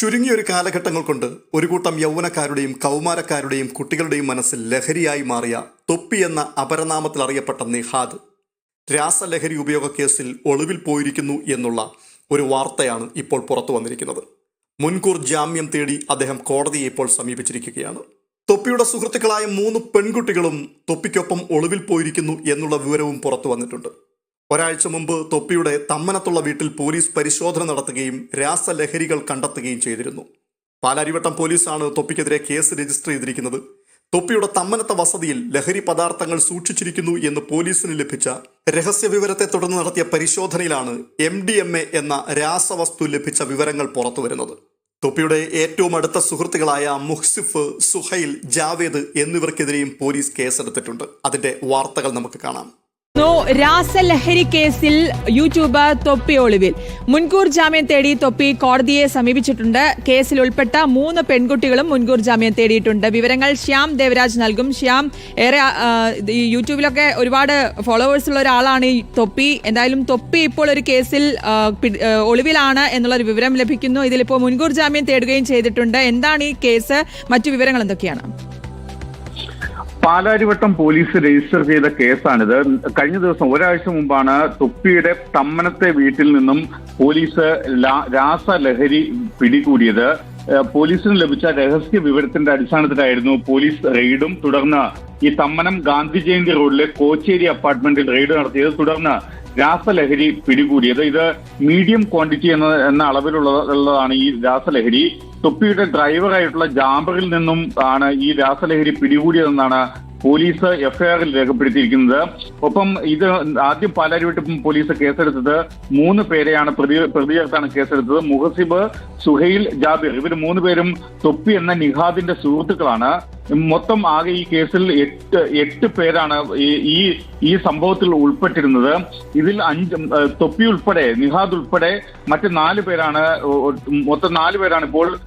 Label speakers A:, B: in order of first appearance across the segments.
A: ചുരുങ്ങിയ ഒരു കാലഘട്ടങ്ങൾ കൊണ്ട് ഒരു കൂട്ടം യൗവനക്കാരുടെയും കൗമാരക്കാരുടെയും കുട്ടികളുടെയും മനസ്സിൽ ലഹരിയായി മാറിയ തൊപ്പി എന്ന അപരനാമത്തിൽ അറിയപ്പെട്ട നിഹാദ്. രാസലഹരി ഉപയോഗ കേസിൽ ഒളിവിൽ പോയിരിക്കുന്നു എന്നുള്ള ഒരു വാർത്തയാണ് ഇപ്പോൾ പുറത്തു വന്നിരിക്കുന്നത്. മുൻകൂർ ജാമ്യം തേടി അദ്ദേഹം കോടതിയെ ഇപ്പോൾ സമീപിച്ചിരിക്കുകയാണ്. തൊപ്പിയുടെ സുഹൃത്തുക്കളായ മൂന്ന് പെൺകുട്ടികളും തൊപ്പിക്കൊപ്പം ഒളിവിൽ പോയിരിക്കുന്നു എന്നുള്ള വിവരവും പുറത്തു വന്നിട്ടുണ്ട്. ഒരാഴ്ച മുമ്പ് തൊപ്പിയുടെ തമ്മനത്തുള്ള വീട്ടിൽ പോലീസ് പരിശോധന നടത്തുകയും രാസലഹരികൾ കണ്ടെത്തുകയും ചെയ്തിരുന്നു. പാലാരിവട്ടം പോലീസാണ് തൊപ്പിക്കെതിരെ കേസ് രജിസ്റ്റർ ചെയ്തിരിക്കുന്നത്. തൊപ്പിയുടെ തമ്മനത്ത വസതിയിൽ ലഹരി പദാർത്ഥങ്ങൾ സൂക്ഷിച്ചിരിക്കുന്നു എന്ന് പോലീസിന് ലഭിച്ച രഹസ്യ വിവരത്തെ തുടർന്ന് നടത്തിയ പരിശോധനയിലാണ് എം ഡി എം എ എന്ന രാസവസ്തു ലഭിച്ച വിവരങ്ങൾ പുറത്തുവരുന്നത് തൊപ്പിയുടെ ഏറ്റവും അടുത്ത സുഹൃത്തുക്കളായ മുഹ്സിഫ് സുഹൈൽ ജാവേദ് എന്നിവർക്കെതിരെയും പോലീസ് കേസെടുത്തിട്ടുണ്ട്. അതിന്റെ വാർത്തകൾ നമുക്ക് കാണാം.
B: രാസലഹരി കേസിൽ യൂട്യൂബർ തൊപ്പി ഒളിവിൽ. മുൻകൂർ ജാമ്യം തേടി തൊപ്പി കോടതിയെ സമീപിച്ചിട്ടുണ്ട്. കേസിൽ ഉൾപ്പെട്ട മൂന്ന് പെൺകുട്ടികളും മുൻകൂർ ജാമ്യം തേടിയിട്ടുണ്ട്. വിവരങ്ങൾ ശ്യാം ദേവരാജ് നൽകും. ശ്യാം ഏറെ യൂട്യൂബിലൊക്കെ ഒരുപാട് ഫോളോവേഴ്സ് ഉള്ള ഒരാളാണ് ഈ തൊപ്പി. എന്തായാലും തൊപ്പി ഇപ്പോൾ ഒരു കേസിൽ ഒളിവിലാണ് എന്നുള്ള ഒരു വിവരം ലഭിക്കുന്നു. ഇതിലിപ്പോൾ മുൻകൂർ ജാമ്യം തേടുകയും ചെയ്തിട്ടുണ്ട്. എന്താണ് ഈ കേസ്? മറ്റു വിവരങ്ങൾ എന്തൊക്കെയാണ്?
C: പാലാരിവട്ടം പോലീസ് രജിസ്റ്റർ ചെയ്ത കേസാണിത്. കഴിഞ്ഞ ദിവസം ഒരാഴ്ച മുമ്പാണ് തുപ്പിയുടെ തമ്മനത്തെ വീട്ടിൽ നിന്നും പോലീസ് രാസലഹരി പിടികൂടിയത്. പോലീസിന് ലഭിച്ച രഹസ്യ വിവരത്തിന്റെ അടിസ്ഥാനത്തിലായിരുന്നു പോലീസ് റെയ്ഡും തുടർന്ന് ഈ തമ്മനം ഗാന്ധി ജയന്തി റോഡിലെ കോച്ചേരി അപ്പാർട്ട്മെന്റിൽ റെയ്ഡ് നടത്തിയത് തുടർന്ന് രാസലഹരി പിടികൂടിയത്. ഇത് മീഡിയം ക്വാണ്ടിറ്റി എന്ന എന്ന അളവിലുള്ളതാണ് ഈ രാസലഹരി. തൊപ്പിയുടെ ഡ്രൈവറായിട്ടുള്ള ജാമ്പറിൽ നിന്നും ആണ് ഈ രാസലഹരി പിടികൂടിയതെന്നാണ് പോലീസ് എഫ്ഐആറിൽ രേഖപ്പെടുത്തിയിരിക്കുന്നത്. ഒപ്പം ഇത് ആദ്യം പാലാരിവട്ടം പോലീസ് കേസെടുത്തത് മൂന്ന് പേരെയാണ് പ്രതി പ്രതി ചേർത്താണ് കേസെടുത്തത്. മുഹസിബ് സുഹൈൽ ജാബിർ. ഇവർ മൂന്ന് പേരും തൊപ്പി എന്ന നിഹാദിന്റെ സുഹൃത്തുക്കളാണ്. മൊത്തം ആകെ ഈ കേസിൽ എട്ട് എട്ട് പേരാണ് ഈ- ഈ സംഭവത്തിൽ ഉൾപ്പെട്ടിരുന്നത്. ഇതിൽ അഞ്ച് തൊപ്പി ഉൾപ്പെടെ നിഹാദ് ഉൾപ്പെടെ മറ്റ് നാല് പേരാണ് മൊത്തം നാല് പേരാണ് ഇപ്പോൾ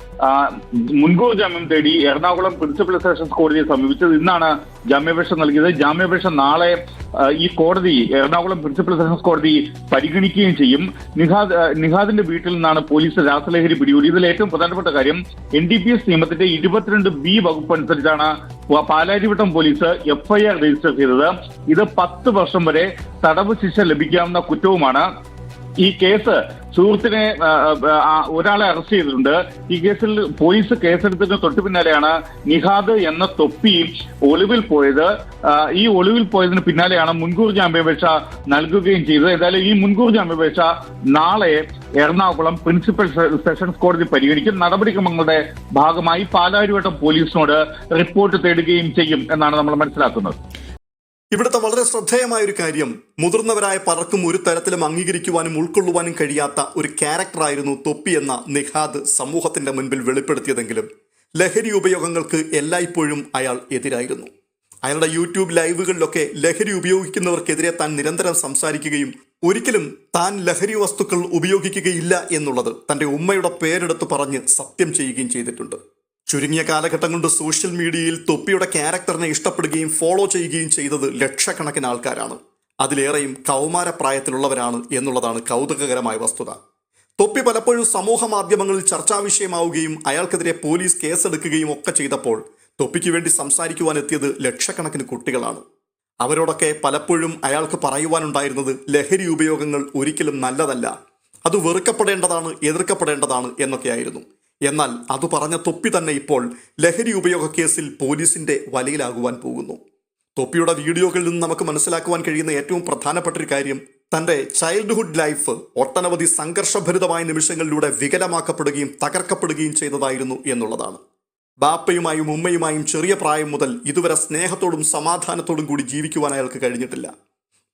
C: മുൻകൂർ ജാമ്യം തേടി എറണാകുളം പ്രിൻസിപ്പൽ സെഷൻസ് കോടതിയെ സമീപിച്ചത്. ഇന്നാണ് ജാമ്യാപേക്ഷ നൽകിയത്. ജാമ്യാപേക്ഷ നാളെ ഈ കോടതി എറണാകുളം പ്രിൻസിപ്പൽ സെഷൻസ് കോടതി പരിഗണിക്കുകയും ചെയ്യും. നിഹാദ് നിഹാദിന്റെ വീട്ടിൽ നിന്നാണ് പോലീസ് രാസലഹരി പിടികൂടി ഇതിൽ ഏറ്റവും പ്രധാനപ്പെട്ട കാര്യം എൻ ഡി പി എസ് നിയമത്തിന്റെ ഇരുപത്തിരണ്ട് ബി വകുപ്പ് അനുസരിച്ചാണ് പ- പാലാരിവട്ടം പോലീസ് എഫ്ഐആർ രജിസ്റ്റർ ചെയ്തത്. ഇത് പത്ത് വർഷം വരെ തടവ് ശിക്ഷ ലഭിക്കാവുന്ന കുറ്റവുമാണ്. ഈ കേസ് സുഹൃത്തിനെ ഒരാളെ അറസ്റ്റ് ചെയ്തിട്ടുണ്ട്. ഈ കേസിൽ പോലീസ് കേസെടുത്തതിന് തൊട്ടു പിന്നാലെയാണ് നിഹാദ് എന്ന തൊപ്പി ഒളിവിൽ പോയത്. ഈ ഒളിവിൽ പോയതിന് പിന്നാലെയാണ് മുൻകൂർ ജാമ്യാപേക്ഷ നൽകുകയും ചെയ്തത്. ഏതായാലും ഈ മുൻകൂർ ജാമ്യാപേക്ഷ നാളെ എറണാകുളം പ്രിൻസിപ്പൽ സെഷൻസ് കോടതി പരിഗണിക്കും. നടപടിക്രമങ്ങളുടെ ഭാഗമായി പാലാരിവട്ടം പോലീസിനോട് റിപ്പോർട്ട് തേടുകയും ചെയ്യും എന്നാണ് നമ്മൾ മനസ്സിലാക്കുന്നത്.
A: ഇവിടുത്തെ വളരെ ശ്രദ്ധേയമായ ഒരു കാര്യം മുതിർന്നവരായ പലർക്കും ഒരു തരത്തിലും അംഗീകരിക്കുവാനും ഉൾക്കൊള്ളുവാനും കഴിയാത്ത ഒരു ക്യാരക്ടറായിരുന്നു തൊപ്പി എന്ന നിഹാദ് സമൂഹത്തിന്റെ മുൻപിൽ വെളിപ്പെടുത്തിയതെങ്കിലും ലഹരി ഉപയോഗങ്ങൾക്ക് എല്ലായ്പ്പോഴും അയാൾ എതിരായിരുന്നു. അയാളുടെ യൂട്യൂബ് ലൈവുകളിലൊക്കെ ലഹരി ഉപയോഗിക്കുന്നവർക്കെതിരെ താൻ നിരന്തരം സംസാരിക്കുകയും ഒരിക്കലും താൻ ലഹരി വസ്തുക്കൾ ഉപയോഗിക്കുകയില്ല എന്നുള്ളത് തന്റെ ഉമ്മയുടെ പേരെടുത്ത് പറഞ്ഞ് സത്യം ചെയ്യുകയും ചെയ്തിട്ടുണ്ട്. ചുരുങ്ങിയ കാലഘട്ടം കൊണ്ട് സോഷ്യൽ മീഡിയയിൽ തൊപ്പിയുടെ ക്യാരക്ടറിനെ ഇഷ്ടപ്പെടുകയും ഫോളോ ചെയ്യുകയും ചെയ്തത് ലക്ഷക്കണക്കിന് ആൾക്കാരാണ്. അതിലേറെയും കൗമാരപ്രായത്തിലുള്ളവരാണ് എന്നുള്ളതാണ് കൗതുകകരമായ വസ്തുത. തൊപ്പി പലപ്പോഴും സമൂഹ മാധ്യമങ്ങളിൽ ചർച്ചാ വിഷയമാവുകയും അയാൾക്കെതിരെ പോലീസ് കേസെടുക്കുകയും ഒക്കെ ചെയ്തപ്പോൾ തൊപ്പിക്ക് വേണ്ടി സംസാരിക്കുവാൻ എത്തിയത് ലക്ഷക്കണക്കിന് കുട്ടികളാണ്. അവരോടൊക്കെ പലപ്പോഴും അയാൾക്ക് പറയുവാനുണ്ടായിരുന്നത് ലഹരി ഉപയോഗങ്ങൾ ഒരിക്കലും നല്ലതല്ല. അത് വെറുക്കപ്പെടേണ്ടതാണ് എതിർക്കപ്പെടേണ്ടതാണ് എന്നൊക്കെയായിരുന്നു. എന്നാൽ അത് പറഞ്ഞ തൊപ്പി തന്നെ ഇപ്പോൾ ലഹരി ഉപയോഗ കേസിൽ പോലീസിന്റെ വലയിലാകുവാൻ പോകുന്നു. തൊപ്പിയുടെ വീഡിയോകളിൽ നിന്ന് നമുക്ക് മനസ്സിലാക്കുവാൻ കഴിയുന്ന ഏറ്റവും പ്രധാനപ്പെട്ട ഒരു കാര്യം തന്റെ ചൈൽഡ്ഹുഡ് ലൈഫ് ഒട്ടനവധി സംഘർഷഭരിതമായ നിമിഷങ്ങളിലൂടെ വികലമാക്കപ്പെടുകയും തകർക്കപ്പെടുകയും ചെയ്തതായിരുന്നു എന്നുള്ളതാണ്. ബാപ്പയുമായും ഉമ്മയുമായും ചെറിയ പ്രായം മുതൽ ഇതുവരെ സ്നേഹത്തോടും സമാധാനത്തോടും കൂടി ജീവിക്കുവാൻ അയാൾക്ക് കഴിഞ്ഞിട്ടില്ല.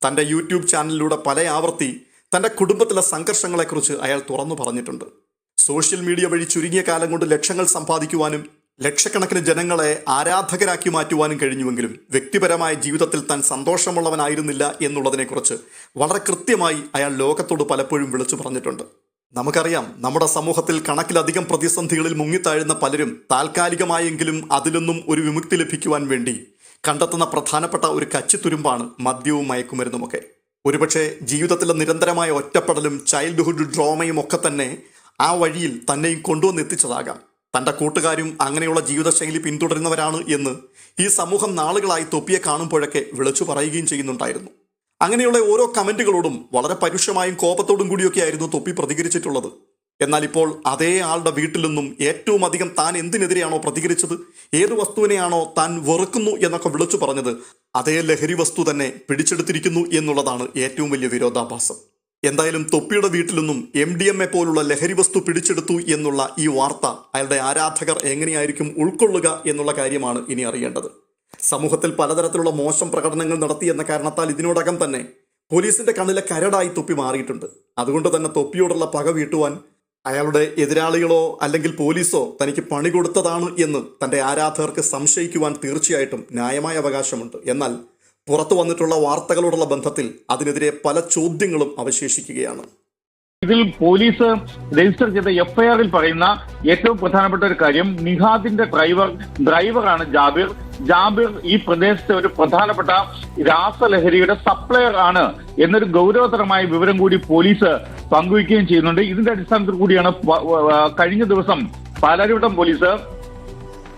A: തന്റെ യൂട്യൂബ് ചാനലിലൂടെ പല ആവർത്തി തന്റെ കുടുംബത്തിലെ സംഘർഷങ്ങളെക്കുറിച്ച് അയാൾ തുറന്നു പറഞ്ഞിട്ടുണ്ട്. സോഷ്യൽ മീഡിയ വഴി ചുരുങ്ങിയ കാലം കൊണ്ട് ലക്ഷങ്ങൾ സമ്പാദിക്കുവാനും ലക്ഷക്കണക്കിന് ജനങ്ങളെ ആരാധകരാക്കി മാറ്റുവാനും കഴിഞ്ഞുവെങ്കിലും വ്യക്തിപരമായ ജീവിതത്തിൽ താൻ സന്തോഷമുള്ളവനായിരുന്നില്ല എന്നുള്ളതിനെക്കുറിച്ച് വളരെ കൃത്യമായി അയാൾ ലോകത്തോട് പലപ്പോഴും വിളിച്ചു പറഞ്ഞിട്ടുണ്ട്. നമുക്കറിയാം നമ്മുടെ സമൂഹത്തിൽ കണക്കിലധികം പ്രതിസന്ധികളിൽ മുങ്ങിത്താഴുന്ന പലരും താൽക്കാലികമായെങ്കിലും അതിലൊന്നും ഒരു വിമുക്തി ലഭിക്കുവാൻ വേണ്ടി കണ്ടെത്തുന്ന പ്രധാനപ്പെട്ട ഒരു കച്ചിത്തുരുമ്പാണ് മദ്യവും മയക്കുമരുന്നുമൊക്കെ. ഒരുപക്ഷെ ജീവിതത്തിലെ നിരന്തരമായ ഒറ്റപ്പെടലും ചൈൽഡ്ഹുഡ് ഡ്രോമയും ഒക്കെ തന്നെ ആ വഴിയിൽ തന്നെയും കൊണ്ടുവന്ന് എത്തിച്ചതാകാം. തന്റെ കൂട്ടുകാരും അങ്ങനെയുള്ള ജീവിതശൈലി പിന്തുടരുന്നവരാണ് എന്ന് ഈ സമൂഹം നാളുകളായി തൊപ്പിയെ കാണുമ്പോഴൊക്കെ വിളിച്ചു പറയുകയും ചെയ്യുന്നുണ്ടായിരുന്നു. അങ്ങനെയുള്ള ഓരോ കമന്റുകളോടും വളരെ പരുഷമായും കോപത്തോടും കൂടിയൊക്കെയായിരുന്നു തൊപ്പി പ്രതികരിച്ചിട്ടുള്ളത്. എന്നാൽ ഇപ്പോൾ അതേ ആളുടെ വീട്ടിൽ നിന്നും ഏറ്റവും അധികം താൻ എന്തിനെതിരെയാണോ പ്രതികരിച്ചത് ഏത് വസ്തുവിനെയാണോ താൻ വെറുക്കുന്നു എന്നൊക്കെ വിളിച്ചു പറഞ്ഞത് അതേ ലഹരി വസ്തു തന്നെ പിടിച്ചെടുത്തിരിക്കുന്നു എന്നുള്ളതാണ് ഏറ്റവും വലിയ വിരോധാഭാസം. എന്തായാലും തൊപ്പിയുടെ വീട്ടിൽ നിന്നും എം ഡി എം എ പോലുള്ള ലഹരി വസ്തു പിടിച്ചെടുത്തു എന്നുള്ള ഈ വാർത്ത അയാളുടെ ആരാധകർ എങ്ങനെയായിരിക്കും ഉൾക്കൊള്ളുക എന്നുള്ള കാര്യമാണ് ഇനി അറിയേണ്ടത്. സമൂഹത്തിൽ പലതരത്തിലുള്ള മോശം പ്രകടനങ്ങൾ നടത്തി എന്ന കാരണത്താൽ ഇതിനോടകം തന്നെ പോലീസിന്റെ കണ്ണിലെ കരടായി തൊപ്പി മാറിയിട്ടുണ്ട്. അതുകൊണ്ട് തന്നെ തൊപ്പിയോടുള്ള പക വീട്ടുവാൻ അയാളുടെ എതിരാളികളോ അല്ലെങ്കിൽ പോലീസോ തനിക്ക് പണി കൊടുത്തതാണ് എന്ന് തന്റെ ആരാധകർക്ക് സംശയിക്കുവാൻ തീർച്ചയായിട്ടും ന്യായമായ അവകാശമുണ്ട്. എന്നാൽ പുറത്തു വന്നിട്ടുള്ള വാർത്തകളോടുള്ള ബന്ധത്തിൽ അതിനെതിരെ പല ചോദ്യങ്ങളും അവശേഷിക്കുകയാണ്.
C: ഇതിൽ പോലീസ് രജിസ്റ്റർ ചെയ്ത എഫ്ഐആറിൽ പറയുന്ന ഏറ്റവും പ്രധാനപ്പെട്ട ഒരു കാര്യം നിഹാദിന്റെ ഡ്രൈവർ ഡ്രൈവറാണ് ജാബിർ. ജാബിർ ഈ പ്രദേശത്തെ ഒരു പ്രധാനപ്പെട്ട രാസലഹരിയുടെ സപ്ലയർ ആണ് എന്നൊരു ഗൗരവതരമായ വിവരം കൂടി പോലീസ് പങ്കുവയ്ക്കുകയും ചെയ്യുന്നുണ്ട്. ഇതിന്റെ അടിസ്ഥാനത്തിൽ കൂടിയാണ് കഴിഞ്ഞ ദിവസം പാലാരിവട്ടം പോലീസ്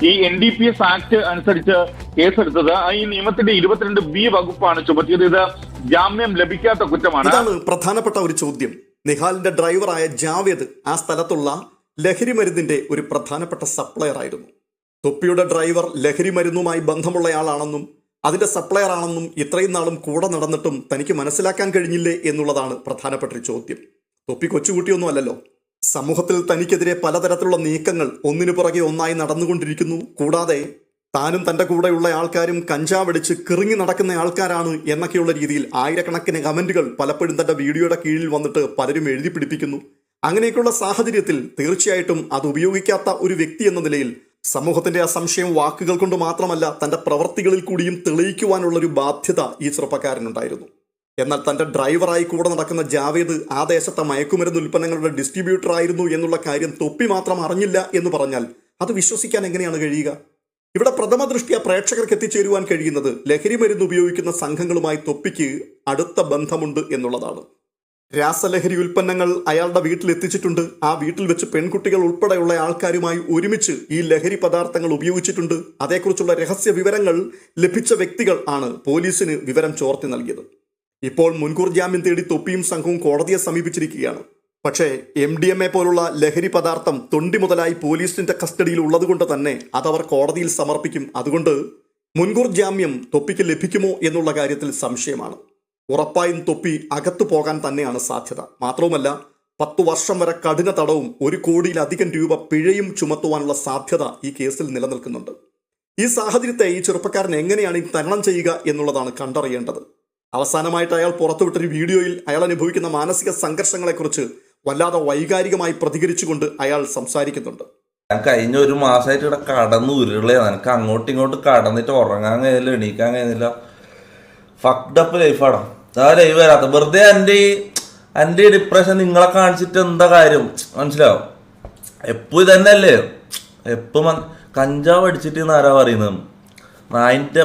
C: ഈ N D P S act അനുസരിച്ച് കേസെടുത്തത്. ഈ നിയമത്തിന്റെ ഇരുപത്തിരണ്ട് ബി വകുപ്പാണ് ചുമത്തിയത്. ഇത് ജാമ്യം ലഭിക്കാത്ത കുറ്റമാണ്.
A: ഇതാണ് പ്രധാനപ്പെട്ട ഒരു ചോദ്യം. നിഹാലിന്റെ ഡ്രൈവറായ ജാവേദ് ആ സ്ഥലത്തുള്ള ലഹരി മരുന്നിന്റെ ഒരു പ്രധാനപ്പെട്ട സപ്ലയർ ആയിരുന്നു. തൊപ്പിയുടെ ഡ്രൈവർ ലഹരി മരുന്നുമായി ബന്ധമുള്ളയാളാണെന്നും അതിന്റെ സപ്ലയർ ആണെന്നും ഇത്രയും നാളും കൂടെ നടന്നിട്ടും തനിക്ക് മനസ്സിലാക്കാൻ കഴിഞ്ഞില്ലേ എന്നുള്ളതാണ് പ്രധാനപ്പെട്ട ഒരു ചോദ്യം. തൊപ്പി കൊച്ചുകുട്ടിയൊന്നും അല്ലല്ലോ. സമൂഹത്തിൽ തനിക്കെതിരെ പലതരത്തിലുള്ള നീക്കങ്ങൾ ഒന്നിനു പുറകെ ഒന്നായി നടന്നുകൊണ്ടിരിക്കുന്നു. കൂടാതെ താനും തന്റെ കൂടെയുള്ള ആൾക്കാരും കഞ്ചാവടിച്ച് കിറങ്ങി നടക്കുന്ന ആൾക്കാരാണ് എന്നൊക്കെയുള്ള രീതിയിൽ ആയിരക്കണക്കിന് കമന്റുകൾ പലപ്പോഴും തന്റെ വീഡിയോയുടെ കീഴിൽ വന്നിട്ട് പലരും എഴുതി പിടിപ്പിക്കുന്നു. അങ്ങനെയൊക്കെയുള്ള സാഹചര്യത്തിൽ തീർച്ചയായിട്ടും അത് ഉപയോഗിക്കാത്ത ഒരു വ്യക്തി എന്ന നിലയിൽ സമൂഹത്തിന്റെ ആ സംശയം വാക്കുകൾ കൊണ്ട് മാത്രമല്ല തന്റെ പ്രവർത്തികളിൽ കൂടിയും തെളിയിക്കുവാനുള്ള ഒരു ബാധ്യത ഈ ചെറുപ്പക്കാരനുണ്ടായിരുന്നു. എന്നാൽ തന്റെ ഡ്രൈവറായി കൂടെ നടക്കുന്ന ജാവേദ് ആ ദേശത്തെ മയക്കുമരുന്ന് ഉൽപ്പന്നങ്ങളുടെ ഡിസ്ട്രിബ്യൂട്ടർ ആയിരുന്നു എന്നുള്ള കാര്യം തൊപ്പി മാത്രം അറിഞ്ഞില്ല എന്ന് പറഞ്ഞാൽ അത് വിശ്വസിക്കാൻ എങ്ങനെയാണ് കഴിയുക? ഇവിടെ പ്രഥമ ദൃഷ്ടിയ പ്രേക്ഷകർക്ക് എത്തിച്ചേരുവാൻ കഴിയുന്നത് ലഹരി മരുന്ന് ഉപയോഗിക്കുന്ന സംഘങ്ങളുമായി തൊപ്പിക്ക് അടുത്ത ബന്ധമുണ്ട് എന്നുള്ളതാണ്. രാസലഹരി ഉൽപ്പന്നങ്ങൾ അയാളുടെ വീട്ടിൽ എത്തിച്ചിട്ടുണ്ട്. ആ വീട്ടിൽ വെച്ച് പെൺകുട്ടികൾ ഉൾപ്പെടെയുള്ള ആൾക്കാരുമായി ഒരുമിച്ച് ഈ ലഹരി പദാർത്ഥങ്ങൾ ഉപയോഗിച്ചിട്ടുണ്ട്. അതേക്കുറിച്ചുള്ള രഹസ്യ വിവരങ്ങൾ ലഭിച്ച വ്യക്തികൾ ആണ് പോലീസിന് വിവരം ചോർത്തി നൽകിയത്. ഇപ്പോൾ മുൻകൂർ ജാമ്യം തേടി തൊപ്പിയും സംഘവും കോടതിയെ സമീപിച്ചിരിക്കുകയാണ്. പക്ഷേ എം ഡി എം എ പോലുള്ള ലഹരി പദാർത്ഥം തൊണ്ടി മുതലായി പോലീസിന്റെ കസ്റ്റഡിയിൽ ഉള്ളതുകൊണ്ട് തന്നെ അതവർ കോടതിയിൽ സമർപ്പിക്കും. അതുകൊണ്ട് മുൻകൂർ ജാമ്യം തൊപ്പിക്ക് ലഭിക്കുമോ എന്നുള്ള കാര്യത്തിൽ സംശയമാണ്. ഉറപ്പായും തൊപ്പി അകത്തു പോകാൻ തന്നെയാണ് സാധ്യത. മാത്രവുമല്ല പത്തു വർഷം വരെ കഠിന തടവും ഒരു കോടിയിലധികം രൂപ പിഴയും ചുമത്തുവാനുള്ള സാധ്യത ഈ കേസിൽ നിലനിൽക്കുന്നുണ്ട്. ഈ സാഹചര്യത്തെ ഈ ചെറുപ്പക്കാരൻ എങ്ങനെയാണ് തരണം ചെയ്യുക എന്നുള്ളതാണ് കണ്ടറിയേണ്ടത്. അവസാനമായിട്ട് അയാൾ പുറത്തുവിട്ടൊരു വീഡിയോയിൽ അയാൾ അനുഭവിക്കുന്ന മാനസിക സംഘർഷങ്ങളെക്കുറിച്ച് വല്ലാതെ വൈകാരികമായി പ്രതികരിച്ചുകൊണ്ട് അയാൾ സംസാരിക്കുന്നുണ്ട്.
D: ഞാൻ കഴിഞ്ഞ ഒരു മാസമായിട്ട് ഇവിടെ കടന്ന് ഉരുളേ എനിക്ക് അങ്ങോട്ടും ഇങ്ങോട്ടും കടന്നിട്ട് ഉറങ്ങാൻ കഴിയില്ല എണീക്കാൻ കഴിയുന്നില്ല. ഫക്ഡപ്പ് ലൈഫാണ് ആ ലൈഫ് വരാത്ത. വെറുതെ എന്റെ ഈ എന്റെ ഈ ഡിപ്രഷൻ നിങ്ങളെ കാണിച്ചിട്ട് എന്താ കാര്യം? മനസ്സിലാവും എപ്പോൾ ഇതന്നെയല്ലേ? എപ്പോൾ മൻ കഞ്ചാവ് അടിച്ചിട്ട് ആരാ പറയുന്നത്? നായിന്റെ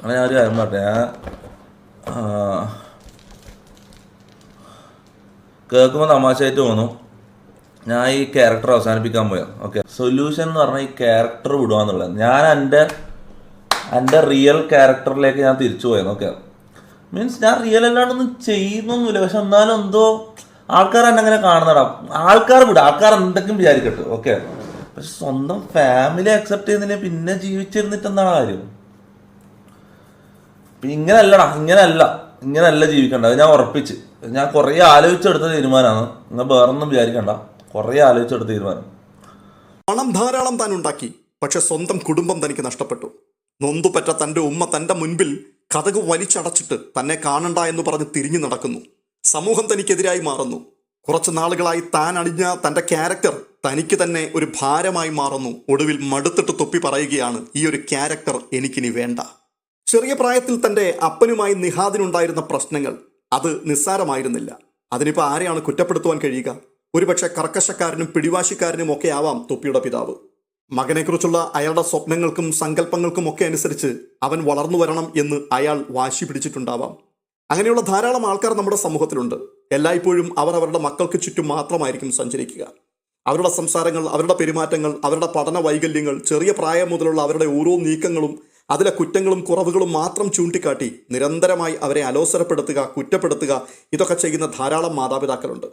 D: അങ്ങനെ ഞാൻ ഒരു കാര്യം പറഞ്ഞേ. കേൾക്കുമ്പോൾ തമാശയായിട്ട് തോന്നും. ഞാൻ ഈ ക്യാരക്ടർ അവസാനിപ്പിക്കാൻ പോയാ? ഓക്കെ സൊല്യൂഷൻ എന്ന് പറഞ്ഞാൽ ഈ ക്യാരക്ടർ വിടുക എന്നുള്ളത്. ഞാൻ എന്റെ എന്റെ റിയൽ ക്യാരക്ടറിലേക്ക് ഞാൻ തിരിച്ചു പോയത് ഓക്കെ മീൻസ് ഞാൻ റിയൽ അല്ലാണ്ടൊന്നും ചെയ്യുന്നൊന്നുമില്ല. പക്ഷെ എന്നാലും എന്തോ ആൾക്കാർ എന്നെ അങ്ങനെ കാണുന്നടാ ആൾക്കാർ വിടുക. ആൾക്കാർ എന്തൊക്കെയും വിചാരിക്കട്ടെ ഓക്കെ പക്ഷെ സ്വന്തം ഫാമിലി അക്സെപ്റ്റ് ചെയ്യുന്നില്ല പിന്നെ ജീവിച്ചിരുന്നിട്ട് എന്താണ് കാര്യം? ഇങ്ങനല്ലടാ ഇങ്ങനല്ല ഇങ്ങനല്ല ജീവിക്കണ്ട. അത് ഞാൻ ഉറപ്പിച്ച്. ഞാൻ കുറേ ആലോചിച്ചെടുത്ത തീരുമാനമാണ്. നിങ്ങൾ വേറൊന്നും വിചാരിക്കണ്ട. കുറേ ആലോചിച്ചെടുത്ത തീരുമാനം.
A: പണം ധാരാളം താൻ ഉണ്ടാക്കി. പക്ഷെ സ്വന്തം കുടുംബം തനിക്ക് നഷ്ടപ്പെട്ടു. നൊന്തുപറ്റ തന്റെ ഉമ്മ തന്റെ മുൻപിൽ കഥക് വലിച്ചടച്ചിട്ട് തന്നെ കാണണ്ട എന്ന് പറഞ്ഞ് തിരിഞ്ഞു നടക്കുന്നു. സമൂഹം തനിക്കെതിരായി മാറുന്നു. കുറച്ച് നാളുകളായി താൻ അണിഞ്ഞ തന്റെ ക്യാരക്ടർ തനിക്ക് തന്നെ ഒരു ഭാരമായി മാറുന്നു. ഒടുവിൽ മടുത്തിട്ട് തൊപ്പി പറയുകയാണ് ഈ ഒരു ക്യാരക്ടർ എനിക്കിനി വേണ്ട. ചെറിയ പ്രായത്തിൽ തന്റെ അപ്പനുമായി നിഹാദിനുണ്ടായിരുന്ന പ്രശ്നങ്ങൾ അത് നിസ്സാരമായിരുന്നില്ല. അതിനിപ്പോൾ ആരെയാണ് കുറ്റപ്പെടുത്തുവാൻ കഴിയുക? ഒരുപക്ഷെ കർക്കശക്കാരനും പിടിവാശിക്കാരനും ഒക്കെ ആവാം തൊപ്പിയുടെ പിതാവ്. മകനെക്കുറിച്ചുള്ള അയാളുടെ സ്വപ്നങ്ങൾക്കും സങ്കല്പങ്ങൾക്കും ഒക്കെ അനുസരിച്ച് അവൻ വളർന്നു വരണം എന്ന് അയാൾ വാശി പിടിച്ചിട്ടുണ്ടാവാം. അങ്ങനെയുള്ള ധാരാളം ആൾക്കാർ നമ്മുടെ സമൂഹത്തിലുണ്ട്. എല്ലായ്പ്പോഴും അവർ അവരുടെ മക്കൾക്ക് ചുറ്റും മാത്രമായിരിക്കും സഞ്ചരിക്കുക. അവരുടെ സംസാരങ്ങൾ അവരുടെ പെരുമാറ്റങ്ങൾ അവരുടെ പഠന വൈകല്യങ്ങൾ ചെറിയ പ്രായം മുതലുള്ള അവരുടെ ഓരോ നീക്കങ്ങളും അതിലെ കുറ്റങ്ങളും കുറവുകളും മാത്രം ചൂണ്ടിക്കാട്ടി നിരന്തരമായി അവരെ അലോസരപ്പെടുത്തുക കുറ്റപ്പെടുത്തുക ഇതൊക്കെ ചെയ്യുന്ന ധാരാളം മാതാപിതാക്കളുണ്ട്.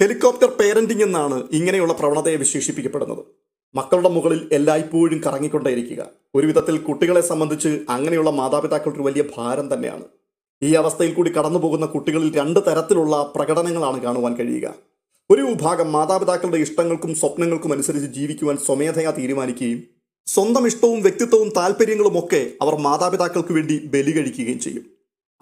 A: ഹെലികോപ്റ്റർ പേരന്റിംഗ് എന്നാണ് ഇങ്ങനെയുള്ള പ്രവണതയെ വിശേഷിപ്പിക്കപ്പെടുന്നത്. മക്കളുടെ മുകളിൽ എല്ലായ്പ്പോഴും കറങ്ങിക്കൊണ്ടേയിരിക്കുക. ഒരു വിധത്തിൽ കുട്ടികളെ സംബന്ധിച്ച് അങ്ങനെയുള്ള മാതാപിതാക്കളുടെ വലിയ ഭാരം തന്നെയാണ്. ഈ അവസ്ഥയിൽ കൂടി കടന്നു പോകുന്ന കുട്ടികളിൽ രണ്ട് തരത്തിലുള്ള പ്രകടനങ്ങളാണ് കാണുവാൻ കഴിയുക. ഒരു വിഭാഗം മാതാപിതാക്കളുടെ ഇഷ്ടങ്ങൾക്കും സ്വപ്നങ്ങൾക്കും അനുസരിച്ച് ജീവിക്കുവാൻ സ്വമേധയാ തീരുമാനിക്കുകയും സ്വന്തം ഇഷ്ടവും വ്യക്തിത്വവും താല്പര്യങ്ങളും ഒക്കെ അവർ മാതാപിതാക്കൾക്ക് വേണ്ടി ബലി കഴിക്കുകയും ചെയ്യും.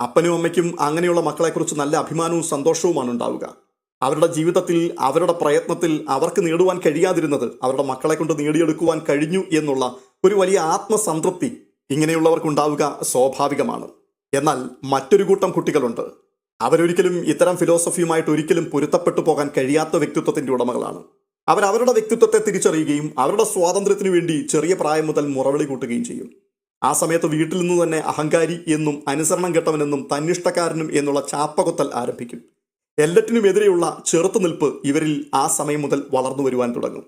A: അപ്പനും അമ്മയ്ക്കും അങ്ങനെയുള്ള മക്കളെക്കുറിച്ച് നല്ല അഭിമാനവും സന്തോഷവുമാണ് ഉണ്ടാവുക. അവരുടെ ജീവിതത്തിൽ അവരുടെ പ്രയത്നത്തിൽ അവർക്ക് നേടുവാൻ കഴിയാതിരുന്നത് അവരുടെ മക്കളെ കൊണ്ട് നേടിയെടുക്കുവാൻ കഴിഞ്ഞു എന്നുള്ള ഒരു വലിയ ആത്മസംതൃപ്തി ഇങ്ങനെയുള്ളവർക്കുണ്ടാവുക സ്വാഭാവികമാണ്. എന്നാൽ മറ്റൊരു കൂട്ടം കുട്ടികളുണ്ട്. അവരൊരിക്കലും ഇത്തരം ഫിലോസഫിയുമായിട്ട് ഒരിക്കലും പൊരുത്തപ്പെട്ടു പോകാൻ കഴിയാത്ത വ്യക്തിത്വത്തിന്റെ ഉടമകളാണ്. അവർ അവരുടെ വ്യക്തിത്വത്തെ തിരിച്ചറിയുകയും അവരുടെ സ്വാതന്ത്ര്യത്തിനു വേണ്ടി ചെറിയ പ്രായം മുതൽ മുറവിളി കൂട്ടുകയും ചെയ്യും. ആ സമയത്ത് വീട്ടിൽ നിന്ന് തന്നെ അഹങ്കാരി എന്നും അനുസരണം കെട്ടവനെന്നും തന്നിഷ്ടക്കാരനും എന്നുള്ള ചാപ്പകൊത്തൽ ആരംഭിക്കും. എല്ലറ്റിനുമെതിരെയുള്ള ചെറുത്തുനിൽപ്പ് ഇവരിൽ ആ സമയം മുതൽ വളർന്നു വരുവാൻ തുടങ്ങും.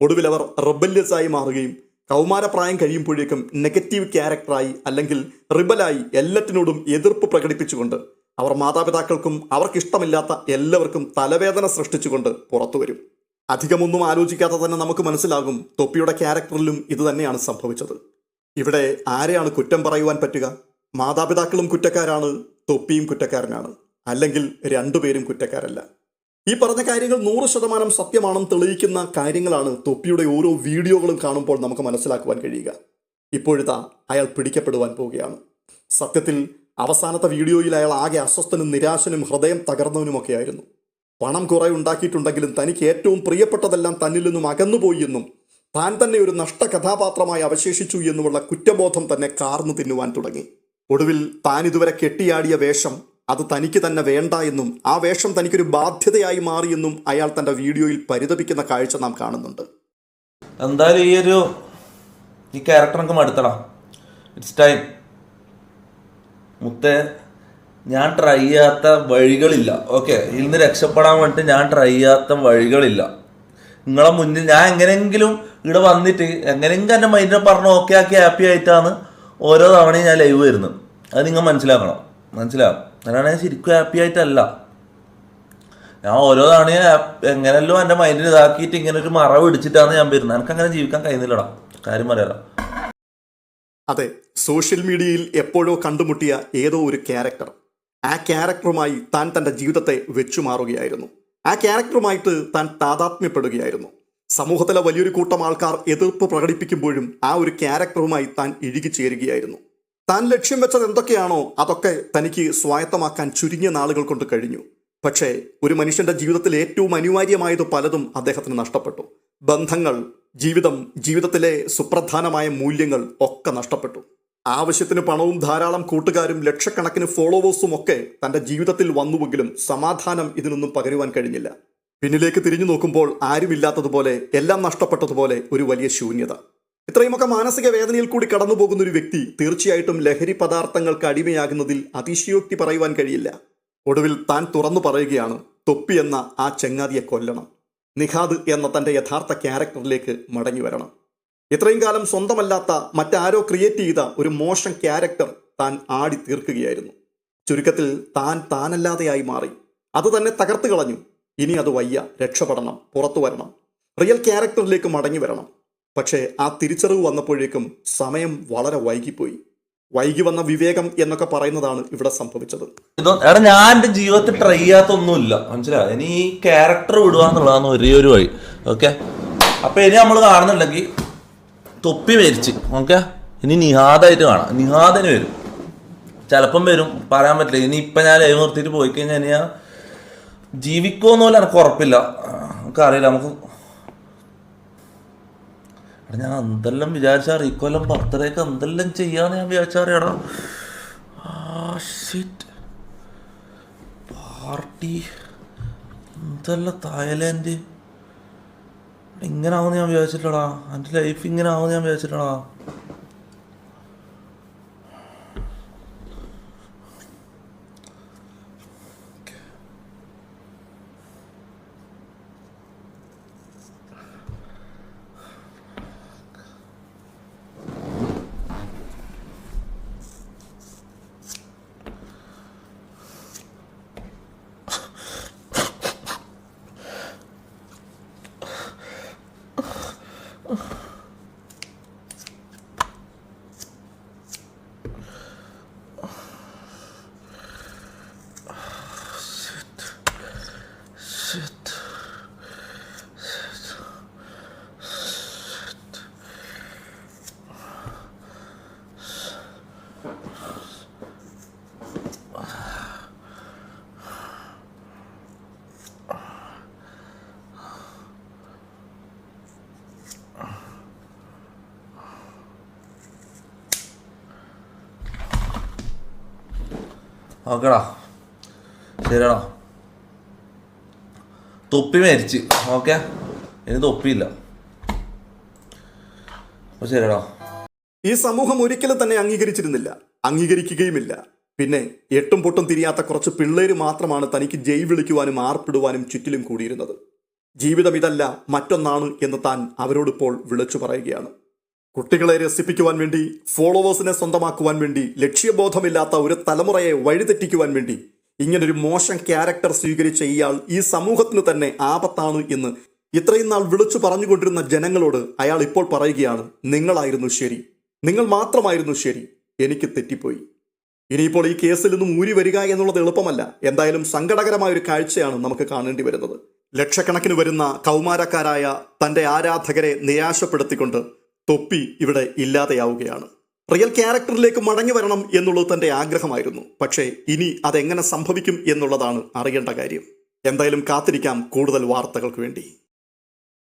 A: ഒടുവിൽ അവർ റിബല്യസായി മാറുകയും കൗമാരപ്രായം കഴിയുമ്പോഴേക്കും നെഗറ്റീവ് ക്യാരക്ടറായി അല്ലെങ്കിൽ റിബലായി എല്ലാറ്റിനോടും എതിർപ്പ് പ്രകടിപ്പിച്ചുകൊണ്ട് അവർ മാതാപിതാക്കൾക്കും അവർക്കിഷ്ടമില്ലാത്ത എല്ലാവർക്കും തലവേദന സൃഷ്ടിച്ചുകൊണ്ട് പുറത്തു വരും അധികമൊന്നും ആലോചിക്കാതെ തന്നെ നമുക്ക് മനസ്സിലാകും തൊപ്പിയുടെ ക്യാരക്ടറിലും ഇത് തന്നെയാണ് സംഭവിച്ചത്. ഇവിടെ ആരെയാണ് കുറ്റം പറയുവാൻ പറ്റുക? മാതാപിതാക്കളും കുറ്റക്കാരാണ് തൊപ്പിയും കുറ്റക്കാരനാണ്. അല്ലെങ്കിൽ രണ്ടുപേരും കുറ്റക്കാരല്ല. ഈ പറഞ്ഞ കാര്യങ്ങൾ നൂറ് ശതമാനം സത്യമാണെന്ന് തെളിയിക്കുന്ന കാര്യങ്ങളാണ് തൊപ്പിയുടെ ഓരോ വീഡിയോകളും കാണുമ്പോൾ നമുക്ക് മനസ്സിലാക്കുവാൻ കഴിയുക. ഇപ്പോഴിതാ അയാൾ പിടിക്കപ്പെടുവാൻ പോവുകയാണ്. സത്യത്തിൽ അവസാനത്തെ വീഡിയോയിൽ അയാൾ ആകെ അസ്വസ്ഥനും നിരാശനും ഹൃദയം തകർന്നവനുമൊക്കെയായിരുന്നു. പണം കുറെ ഉണ്ടാക്കിയിട്ടുണ്ടെങ്കിലും തനിക്ക് ഏറ്റവും പ്രിയപ്പെട്ടതെല്ലാം തന്നിൽ നിന്നും അകന്നുപോയി എന്നും താൻ തന്നെ ഒരു നഷ്ട കഥാപാത്രമായി അവശേഷിച്ചു എന്നുമുള്ള കുറ്റബോധം തന്നെ കാർന്നു തിന്നുവാൻ തുടങ്ങി. ഒടുവിൽ താൻ ഇതുവരെ കെട്ടിയാടിയ വേഷം അത് തനിക്ക് തന്നെ വേണ്ട എന്നും ആ വേഷം തനിക്കൊരു ബാധ്യതയായി മാറിയെന്നും അയാൾ തന്റെ വീഡിയോയിൽ പരിതപിക്കുന്ന കാഴ്ച നാം കാണുന്നുണ്ട്.
D: എന്തായാലും ഈ ഒരു ഈ ക്യാരക്ടർ നമുക്ക് മടുത്തടാ. ഇറ്റ്സ് ടൈം മുത്തേ ഞാൻ ട്രൈ ചെയ്യാത്ത വഴികളില്ല. ഓക്കെ ഇതിൽ നിന്ന് രക്ഷപ്പെടാൻ വേണ്ടിയിട്ട് ഞാൻ ട്രൈ ചെയ്യാത്ത വഴികളില്ല. നിങ്ങളെ മുന്നിൽ ഞാൻ എങ്ങനെയെങ്കിലും ഇവിടെ വന്നിട്ട് എങ്ങനെയെങ്കിലും എന്റെ മൈൻഡിനെ പറഞ്ഞ് ഓക്കെ ആക്കി ഹാപ്പി ആയിട്ടാണ് ഓരോ തവണയും ഞാൻ ലൈവ് വരുന്നത്. അത് നിങ്ങൾ മനസ്സിലാക്കണം. മനസ്സിലാവും അതാണ് ഞാൻ ശരിക്കും ഹാപ്പി ആയിട്ടല്ല. ഞാൻ ഓരോ തവണയും എങ്ങനെയല്ലോ എന്റെ മൈൻഡിൽ ഇതാക്കിയിട്ട് ഇങ്ങനെ ഒരു മറവ് പിടിച്ചിട്ടാണ് ഞാൻ വരുന്നത്. എനിക്ക് അങ്ങനെ ജീവിക്കാൻ കഴിയുന്നില്ലടാ. കാര്യം പറയാലോ.
A: അതെ സോഷ്യൽ മീഡിയയിൽ എപ്പോഴോ കണ്ടുമുട്ടിയ ഏതോ ഒരു ക്യാരക്ടർ ആ ക്യാരക്ടറുമായി താൻ തന്റെ ജീവിതത്തെ വെച്ചു മാറുകയായിരുന്നു ആ ക്യാരക്ടറുമായിട്ട് താൻ താതാത്മ്യപ്പെടുകയായിരുന്നു. സമൂഹത്തിലെ വലിയൊരു കൂട്ടം ആൾക്കാർ എതിർപ്പ് പ്രകടിപ്പിക്കുമ്പോഴും ആ ഒരു ക്യാരക്ടറുമായി താൻ ഇഴുകിച്ചേരുകയായിരുന്നു താൻ ലക്ഷ്യം വെച്ചത് എന്തൊക്കെയാണോ അതൊക്കെ തനിക്ക് സ്വായത്തമാക്കാൻ ചുരുങ്ങിയ നാളുകൾ കൊണ്ട് കഴിഞ്ഞു. പക്ഷേ ഒരു മനുഷ്യന്റെ ജീവിതത്തിൽ ഏറ്റവും അനിവാര്യമായത് പലതും അദ്ദേഹത്തിന് നഷ്ടപ്പെട്ടു. ബന്ധങ്ങൾ ജീവിതം ജീവിതത്തിലെ സുപ്രധാനമായ മൂല്യങ്ങൾ ഒക്കെ നഷ്ടപ്പെട്ടു. ആവശ്യത്തിന് പണവും ധാരാളം കൂട്ടുകാരും ലക്ഷക്കണക്കിന് ഫോളോവേഴ്സും ഒക്കെ തന്റെ ജീവിതത്തിൽ വന്നുവെങ്കിലും സമാധാനം ഇതിനൊന്നും പകരുവാൻ കഴിഞ്ഞില്ല. പിന്നിലേക്ക് തിരിഞ്ഞു നോക്കുമ്പോൾ ആരുമില്ലാത്തതുപോലെ എല്ലാം നഷ്ടപ്പെട്ടതുപോലെ ഒരു വലിയ ശൂന്യത. ഇത്രയുമൊക്കെ മാനസിക വേദനയിൽ കൂടി കടന്നു പോകുന്ന ഒരു വ്യക്തി തീർച്ചയായിട്ടും ലഹരി പദാർത്ഥങ്ങൾക്ക് അടിമയാകുന്നതിൽ അതിശയോക്തി പറയുവാൻ കഴിയില്ല. ഒടുവിൽ താൻ തുറന്നു പറയുകയാണ് തൊപ്പി എന്ന ആ ചങ്ങാതിയെ കൊല്ലണം. നിഹാദ് എന്ന തന്റെ യഥാർത്ഥ ക്യാരക്ടറിലേക്ക് മടങ്ങി വരണം. ഇത്രയും കാലം സ്വന്തമല്ലാത്ത മറ്റാരോ ക്രിയേറ്റ് ചെയ്ത ഒരു മോശം ക്യാരക്ടർ താൻ ആടി തീർക്കുകയായിരുന്നു. ചുരുക്കത്തിൽ താൻ താനല്ലാതെയായി മാറി. അത് തന്നെ തകർത്ത് കളഞ്ഞു. ഇനി അത് വയ്യ. രക്ഷപ്പെടണം. പുറത്തു വരണം. റിയൽ ക്യാരക്ടറിലേക്ക് മടങ്ങി വരണം. പക്ഷേ ആ തിരിച്ചറിവ് വന്നപ്പോഴേക്കും സമയം വളരെ വൈകിപ്പോയി. വൈകി വന്ന വിവേകം എന്നൊക്കെ പറയുന്നതാണ് ഇവിടെ സംഭവിച്ചത്.
D: എടാ ഞാൻ എന്റെ ജീവിതത്തിൽ ട്രൈ ചെയ്യാത്തൊന്നുമില്ല. മനസ്സിലായോ? ഇനി ഈ ക്യാരക്ടർ വിടുക എന്നുള്ളതാണ് ഒരേ ഒരു വഴി. ഓക്കെ അപ്പൊ ഇനി നമ്മൾ കാണുന്നുണ്ടെങ്കിൽ തൊപ്പി മരിച്ച് ഓക്കെ ഇനി നിഹാദായിട്ട് കാണാം നിഹാദിന് വരും. ചിലപ്പം വരും. പറയാൻ പറ്റില്ല. ഇനി ഇപ്പം ഞാൻ ലൈവ് നിർത്തിയിട്ട് പോയി കഴിഞ്ഞാൽ ഞാൻ ജീവിക്കുമെന്ന് പോലെ എനിക്ക് ഉറപ്പില്ല നമുക്കറിയില്ല നമുക്ക് ഞാൻ എന്തെല്ലാം വിചാരിച്ചാൽ ഇക്കൊല്ലം ബർത്ത്ഡേക്ക് എന്തെല്ലാം ചെയ്യാന്ന് ഞാൻ വിചാരിച്ചാറിയടാ ഷിറ്റ് പാർട്ടി. എന്തെല്ലാം തായ്ലാൻഡ്? ഇങ്ങനെ ആവുമെന്ന് ഞാൻ വിചാരിച്ചില്ലടാ എന്റെ ലൈഫ് ഇങ്ങനെ ആവുമെന്ന് ഞാൻ വിചാരിച്ചില്ലടാ ഓക്കെടാ ശരിയാണോ തൊപ്പി മരിച്ച് ഓക്കെ ഇനി തൊപ്പിയില്ല. അപ്പോൾ ശരിയാണോ
A: ഈ സമൂഹം ഒരിക്കലും തന്നെ അംഗീകരിച്ചിരുന്നില്ല. അംഗീകരിക്കുകയുമില്ല. പിന്നെ എട്ടും പൊട്ടും തിരിയാത്ത കുറച്ച് പിള്ളേർ മാത്രമാണ് തനിക്ക് ജയ് വിളിക്കുവാനും ആർപ്പിടുവാനും ചുറ്റിലും കൂടിയിരുന്നത്. ജീവിതം ഇതല്ല മറ്റൊന്നാണ് എന്ന് താൻ അവരോടിപ്പോൾ വിളിച്ചു പറയുകയാണ്. കുട്ടികളെ രസിപ്പിക്കുവാൻ വേണ്ടി ഫോളോവേഴ്സിനെ സ്വന്തമാക്കുവാൻ വേണ്ടി ലക്ഷ്യബോധമില്ലാത്ത ഒരു തലമുറയെ വഴിതെറ്റിക്കുവാൻ വേണ്ടി ഇങ്ങനൊരു മോശം ക്യാരക്ടർ സ്വീകരിച്ച ഇയാൾ ഈ സമൂഹത്തിന് തന്നെ ആപത്താണ് എന്ന് ഇത്രയും നാൾ വിളിച്ചു പറഞ്ഞുകൊണ്ടിരുന്ന ജനങ്ങളോട് അയാൾ ഇപ്പോൾ പറയുകയാണ് നിങ്ങളായിരുന്നു ശരി. നിങ്ങൾ മാത്രമായിരുന്നു ശരി. എനിക്ക് തെറ്റിപ്പോയി. ഇനിയിപ്പോൾ ഈ കേസിൽ നിന്നും ഊരി വരിക എന്നുള്ളത് എളുപ്പമല്ല. എന്തായാലും സങ്കടകരമായ ഒരു കാഴ്ചയാണ് നമുക്ക് കാണേണ്ടി വരുന്നത്. ലക്ഷക്കണക്കിന് വരുന്ന കൗമാരക്കാരായ തന്റെ ആരാധകരെ നിരാശപ്പെടുത്തിക്കൊണ്ട് തൊപ്പി ഇവിടെ ഇല്ലാതെയാവുകയാണ്. റിയൽ ക്യാരക്ടറിലേക്ക് മടങ്ങി വരണം എന്നുള്ളത് തന്റെ ആഗ്രഹമായിരുന്നു. പക്ഷേ ഇനി അതെങ്ങനെ സംഭവിക്കും എന്നുള്ളതാണ് അറിയേണ്ട കാര്യം. എന്തായാലും കാത്തിരിക്കാം കൂടുതൽ വാർത്തകൾക്ക് വേണ്ടി.